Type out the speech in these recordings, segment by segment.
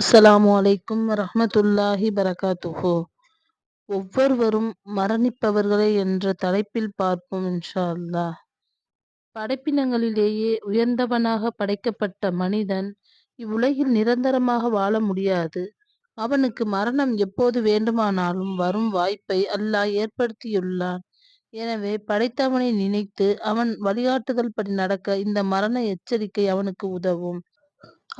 அஸ்லாம் அலைக்கும் ரஹமத்துல்லாஹி பரகாத்துஹோ ஒவ்வொருவரும் மரணிப்பவர்களே என்ற தலைப்பில் பார்ப்போம் இன்ஷா அல்லாஹ் படைப்பினங்களிலேயே உயர்ந்தவனாக படைக்கப்பட்ட மனிதன் இவ்வுலகில் நிரந்தரமாக வாழ முடியாது. அவனுக்கு மரணம் எப்போது வேண்டுமானாலும் வரும் வாய்ப்பை அல்லாஹ் ஏற்படுத்தியுள்ளான். எனவே படைத்தவனை நினைத்து அவன் வழிகாட்டுதல் படி நடக்க இந்த மரண எச்சரிக்கை அவனுக்கு உதவும்.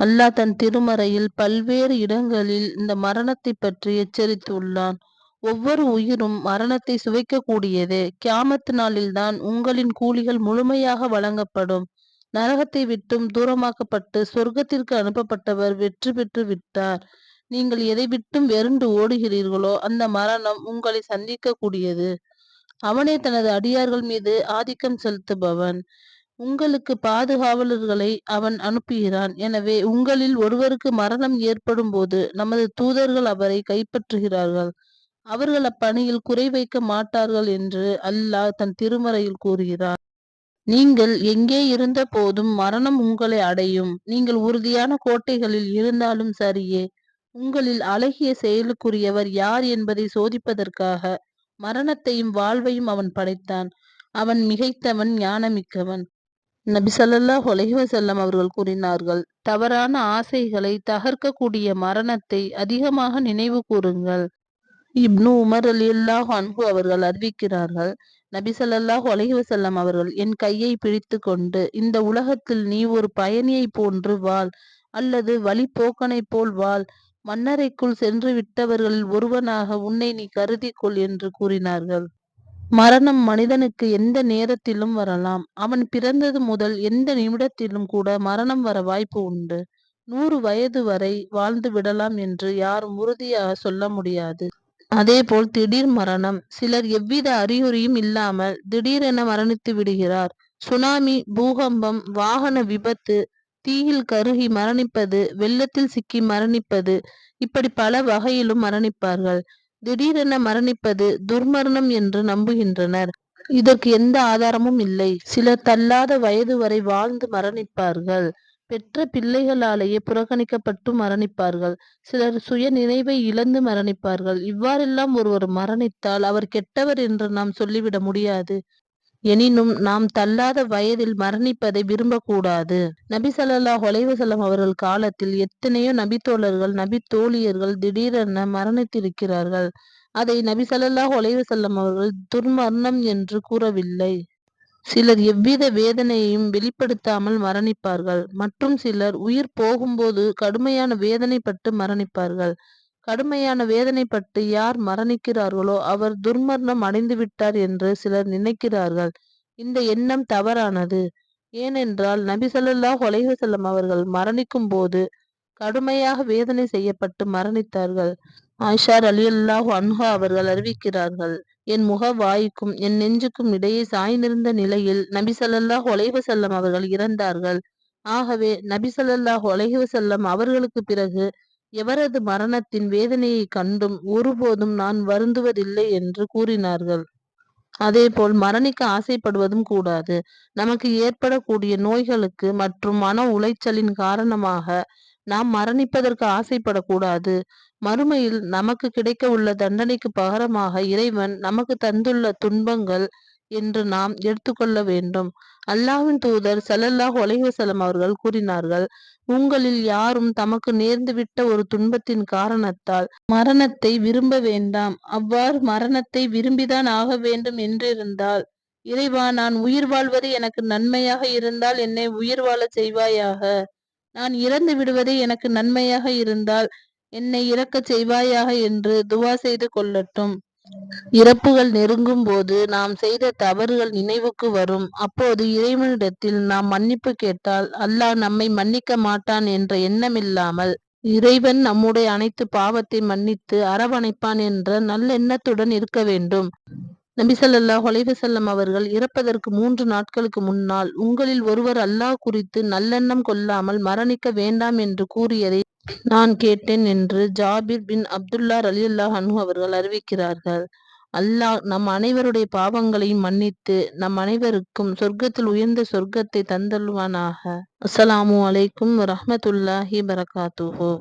அல்லாஹ் தன் திருமறையில் பல்வேறு இடங்களில் இந்த மரணத்தை பற்றி எச்சரித்துள்ளான். ஒவ்வொரு உயிரும் மரணத்தை சுவைக்கக்கூடியது. கியாமத்து நாளில்தான் உங்களின் கூலிகள் முழுமையாக வழங்கப்படும். நரகத்தை விட்டும் தூரமாக்கப்பட்டு சொர்க்கத்திற்கு அனுப்பப்பட்டவர் வெற்றி பெற்று விட்டார். நீங்கள் எதை விட்டும் வெறுண்டு ஓடுகிறீர்களோ அந்த மரணம் உங்களை சந்திக்க கூடியது அவனே தனது அடியார்கள் மீது ஆதிக்கம் செலுத்துபவன். உங்களுக்கு பாதுகாவலர்களை அவன் அனுப்புகிறான். எனவே உங்களில் ஒருவருக்கு மரணம் ஏற்படும் போது நமது தூதர்கள் அவரை கைப்பற்றுகிறார்கள். அவர்கள் அப்பணியில் குறை வைக்க மாட்டார்கள் என்று அல்லாஹ் தன் திருமறையில் கூறுகிறார். நீங்கள் எங்கே இருந்த போதும் மரணம் உங்களை அடையும். நீங்கள் உறுதியான கோட்டைகளில் இருந்தாலும் சரியே உங்களில் அழகிய செயலுக்குரியவர் யார் என்பதை சோதிப்பதற்காக மரணத்தையும் வாழ்வையும் அவன் படைத்தான். அவன் மிகைத்தவன் ஞானமிக்கவன். நபிசல்லாஹ் ஸல்லல்லாஹு அவர்கள் கூறினார்கள் தவறான ஆசைகளை தகர்க்கக்கூடிய மரணத்தை அதிகமாக நினைவு கூறுங்கள். இப்னு உமர் அலி அல்லாஹ் அன்பு அவர்கள் அறிவிக்கிறார்கள் நபி ஸல்லல்லாஹு அலைஹி அவர்கள் என் கையை பிடித்து கொண்டு இந்த உலகத்தில் நீ ஒரு பயணியை போன்று வாழ் அல்லது வழிப்போக்கனைப் போல் வாழ் மன்னரைக்குள் சென்று விட்டவர்களில் ஒருவனாக உன்னை நீ கருதிக்கொள் என்று கூறினார்கள். மரணம் மனிதனுக்கு எந்த நேரத்திலும் வரலாம். அவன் பிறந்தது முதல் எந்த நிமிடத்திலும் கூட மரணம் வர வாய்ப்பு உண்டு. நூறு வயது வரை வாழ்ந்து விடலாம் என்று யாரும் உறுதியாக சொல்ல முடியாது. அதேபோல் திடீர் மரணம். சிலர் எவ்வித அறிகுறியும் இல்லாமல் திடீரென மரணித்து விடுகிறார். சுனாமி பூகம்பம் வாகன விபத்து தீயில் கருகி மரணிப்பது வெள்ளத்தில் சிக்கி மரணிப்பது இப்படி பல வகையிலும் மரணிப்பார்கள். திடீரென மரணிப்பது துர்மரணம் என்று நம்புகின்றனர். இதற்கு எந்த ஆதாரமும் இல்லை. சிலர் தள்ளாத வயது வரை வாழ்ந்து மரணிப்பார்கள். பெற்ற பிள்ளைகளாலேயே புறக்கணிக்கப்பட்டு மரணிப்பார்கள். சிலர் சுய நினைவை இழந்து மரணிப்பார்கள். இவ்வாறெல்லாம் ஒருவர் மரணித்தால் அவர் கெட்டவர் என்று நாம் சொல்லிவிட முடியாது. எனினும் நாம் தள்ளாத வயதில் மரணிப்பதை விரும்பக்கூடாது. நபி சல்லா அலைஹி அவர்கள் காலத்தில் எத்தனையோ நபித்தோழர்கள் நபி தோழியர்கள் திடீரென மரணித்திருக்கிறார்கள். அதை நபி சல்லா அலைஹி அவர்கள் துர்மரணம் என்று கூறவில்லை. சிலர் எவ்வித வேதனையையும் வெளிப்படுத்தாமல் மரணிப்பார்கள். மற்றும் சிலர் உயிர் போகும்போது கடுமையான வேதனைப்பட்டு மரணிப்பார்கள். கடுமையான வேதனைப்பட்டு யார் மரணிக்கிறார்களோ அவர் துர்மரணம் அடைந்து விட்டார் என்று சிலர் நினைக்கிறார்கள். இந்த எண்ணம் தவறானது. ஏனென்றால் நபி செல்லம் அவர்கள் மரணிக்கும் போது கடுமையாக வேதனை செய்யப்பட்டு மரணித்தார்கள். ஆயிஷா ரலியல்லாஹு அன்ஹா அவர்கள் அறிவிக்கிறார்கள் என் முக வாய்க்கும் என் நெஞ்சுக்கும் இடையே சாய்ந்திருந்த நிலையில் நபி ஸல்லல்லாஹு செல்லம் அவர்கள் இறந்தார்கள். ஆகவே நபி ஸல்லல்லாஹு அலைஹி அவர்களுக்கு பிறகு எவரது மரணத்தின் வேதனையை கண்டும் ஒருபோதும் நான் வருந்துவதில்லை என்று கூறினார்கள். அதேபோல் மரணிக்க ஆசைப்படுவதும் கூடாது. நமக்கு ஏற்படக்கூடிய நோய்களுக்கு மற்றும் மன உளைச்சலின் காரணமாக நாம் மரணிப்பதற்கு ஆசைப்படக்கூடாது. மறுமையில் நமக்கு கிடைக்க உள்ள தண்டனைக்கு பகரமாக இறைவன் நமக்கு தந்துள்ள துன்பங்கள் என்று நாம் எடுத்துக்கொள்ள வேண்டும். அல்லாவின் தூதர் சலல்லாஹ் ஒலைவசலம் அவர்கள் கூறினார்கள் உங்களில் யாரும் தமக்கு நேர்ந்துவிட்ட ஒரு துன்பத்தின் காரணத்தால் மரணத்தை விரும்ப வேண்டாம். அவ்வாறு மரணத்தை விரும்பிதான் ஆக வேண்டும் என்றிருந்தால் இறைவா நான் உயிர் வாழ்வது எனக்கு நன்மையாக இருந்தால் என்னை உயிர் வாழச் செய்வாயாக? நான் இறந்து விடுவதே எனக்கு நன்மையாக இருந்தால் என்னை இறக்கச் செய்வாயாக? என்று துவா செய்து கொள்ளட்டும். இறப்புகள் நெருங்கும் போது நாம் செய்த தவறுகள் நினைவுக்கு வரும். அப்போது இறைவனிடத்தில் நாம் மன்னிப்பு கேட்டால் அல்லாஹ் நம்மை மன்னிக்க மாட்டான் என்ற எண்ணமில்லாமல் இறைவன் நம்முடைய அனைத்து பாவத்தை மன்னித்து அரவணைப்பான் என்ற நல்லெண்ணத்துடன் இருக்க வேண்டும். நபி ஸல்லல்லாஹு அவர்கள் இறப்பதற்கு மூன்று நாட்களுக்கு முன்னால் உங்களில் ஒருவர் அல்லாஹ் குறித்து நல்லெண்ணம் கொள்ளாமல் மரணிக்க வேண்டாம் என்று கூறியதை நான் கேட்டேன் என்று ஜாபிர் பின் அப்துல்லா ரலியல்லாஹு அன்ஹு அவர்கள் அறிவிக்கிறார்கள். அல்லாஹ் நம் அனைவருடைய பாவங்களையும் மன்னித்து நம் அனைவருக்கும் சொர்க்கத்தில் உயர்ந்த சொர்க்கத்தை தந்தல்வானாக அஸ்ஸலாமு அலைக்கும் ரஹமத்துல்லாஹி பரகாத்துஹோ